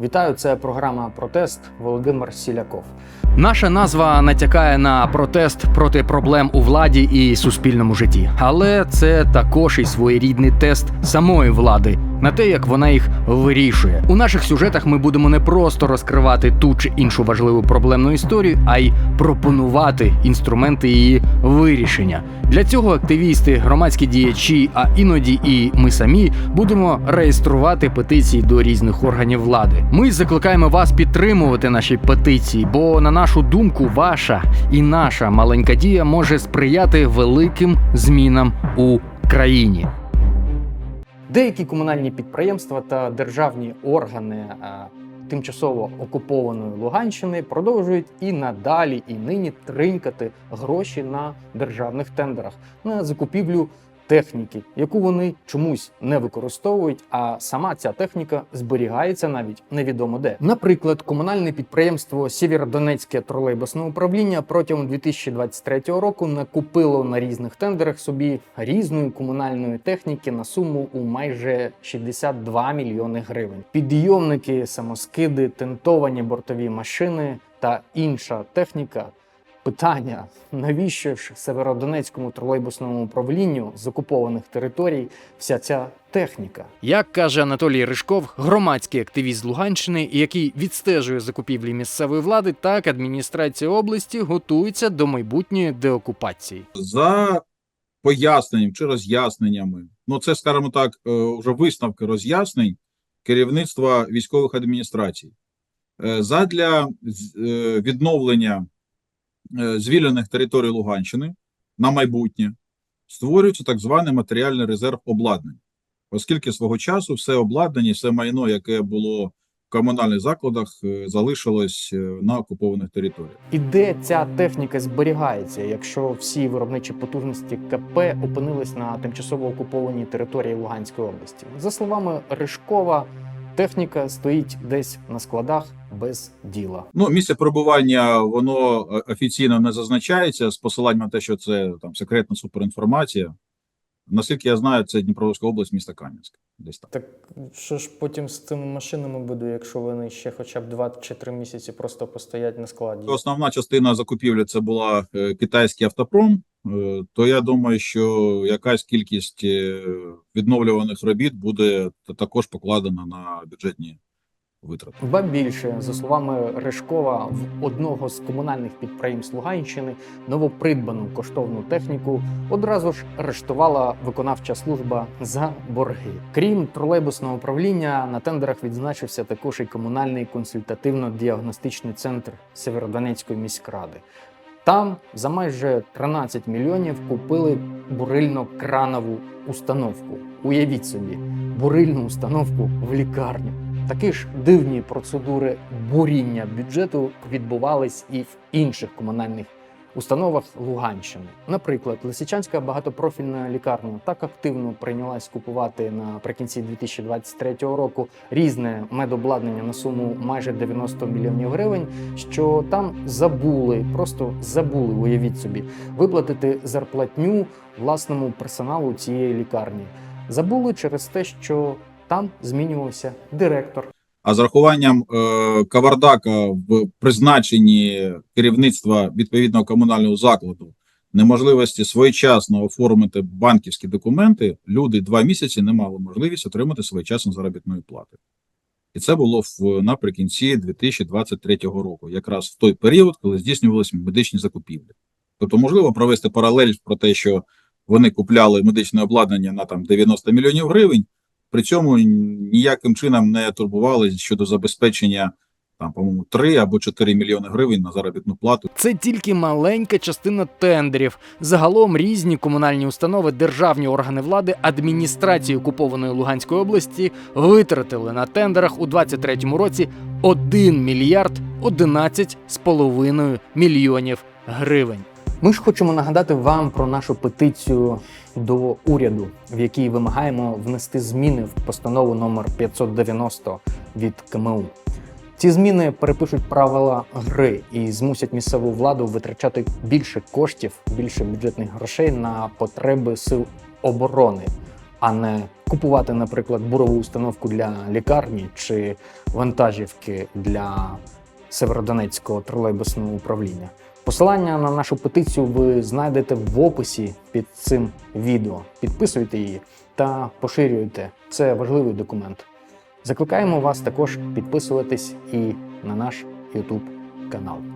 Вітаю, це програма Протест Володимир Сіляков. Наша назва натякає на протест проти проблем у владі і суспільному житті, але це також і своєрідний тест самої влади на те, як вона їх вирішує. У наших сюжетах ми будемо не просто розкривати ту чи іншу важливу проблемну історію, а й пропонувати інструменти її вирішення. Для цього активісти, громадські діячі, а іноді і ми самі будемо реєструвати петиції до різних органів влади. Ми закликаємо вас підтримувати наші петиції, бо на нашу думку, ваша і наша маленька дія може сприяти великим змінам у країні. Деякі комунальні підприємства та державні органи е, тимчасово окупованої Луганщини продовжують і надалі, і нині тринькати гроші на державних тендерах на закупівлю техніки, яку вони чомусь не використовують. А сама ця техніка зберігається навіть невідомо де. Наприклад, комунальне підприємство Сєвєродонецьке тролейбусне управління протягом 2023 року накупило на різних тендерах собі різної комунальної техніки на суму у майже 62 мільйони гривень. Підйомники, самоскиди, тентовані бортові машини та інша техніка. Питання: навіщо ж Северодонецькому тролейбусному управлінню з окупованих територій вся ця техніка? Як каже Анатолій Ришков, громадський активіст з Луганщини, який відстежує закупівлі місцевої влади, так адміністрація області готується до майбутньої деокупації. за поясненням чи роз'ясненнями. Ну, це, скажімо так, е, вже висновки роз'яснень керівництва військових адміністрацій. Е, Задля е, відновлення звільнених територій Луганщини на майбутнє створюється так званий матеріальний резерв обладнання, оскільки свого часу все обладнання, все майно, яке було в комунальних закладах, е, залишилось е, на окупованих територіях. І де ця техніка зберігається, якщо всі виробничі потужності КП опинились на тимчасово окупованій території Луганської області? За словами Ришкова, техніка стоїть десь на складах без діла. Ну, місце перебування воно е, офіційно не зазначається з посиланням на те, що це там секретна суперінформація. Наскільки я знаю, це Дніпровська область, місто Кам'янськ. Десь там. Так що ж потім з цими машинами буде, якщо вони ще хоча б 2 чи 3 місяці просто постоять на складі? Основна частина закупівлі це була е, китайський автопром. е, То я думаю, що якась кількість відновлюваних робіт буде також покладена на бюджетні витрати. Ба більше, за словами Ришкова, в одного з комунальних підприємств Луганщини новопридбану коштовну техніку одразу ж арештувала виконавча служба за борги. Крім тролейбусного управління, на тендерах відзначився також і комунальний консультативно-діагностичний центр Сєвєродонецької міськради. Там за майже 13 мільйонів купили бурильно-кранову установку. Уявіть собі, бурильну установку в лікарню. Такі ж дивні процедури буріння бюджету відбувались і в інших комунальних установах Луганщини. Наприклад, Лисичанська багатопрофільна лікарня так активно прийнялась купувати наприкінці 2023 року різне медобладнання на суму майже 90 мільйонів гривень, що там забули, просто забули, уявіть собі, виплатити зарплатню власному персоналу цієї лікарні. Забули через те, що там змінювався директор. А з рахуванням е, кавардака в призначенні керівництва відповідного комунального закладу, неможливості своєчасно оформити банківські документи, люди два місяці не мали можливість отримати своєчасно заробітної плати. І це було в наприкінці 2023 року, якраз в той період, коли здійснювалися медичні закупівлі. Тобто, можливо провести паралель про те, що вони купляли медичне обладнання на там 90 мільйонів гривень, при цьому ніяким чином не турбувалися щодо забезпечення там, по-моєму, 3 або 4 мільйони гривень на заробітну плату. Це тільки маленька частина тендерів. Загалом різні комунальні установи, державні органи влади, адміністрації окупованої Луганської області витратили на тендерах у 2023 році 1 мільярд 11 з половиною мільйонів гривень. Ми ж хочемо нагадати вам про нашу петицію до уряду, в якій вимагаємо внести зміни в постанову номер 590 від КМУ. Ці зміни перепишуть правила гри і змусять місцеву владу витрачати більше коштів, більше бюджетних грошей на потреби сил оборони. а не купувати, наприклад, бурову установку для лікарні чи вантажівки для Северодонецького тролейбусного управління. Посилання на нашу петицію ви знайдете в описі під цим відео. Підписуйте її та поширюйте. Це важливий документ. Закликаємо вас також підписуватись і на наш YouTube канал.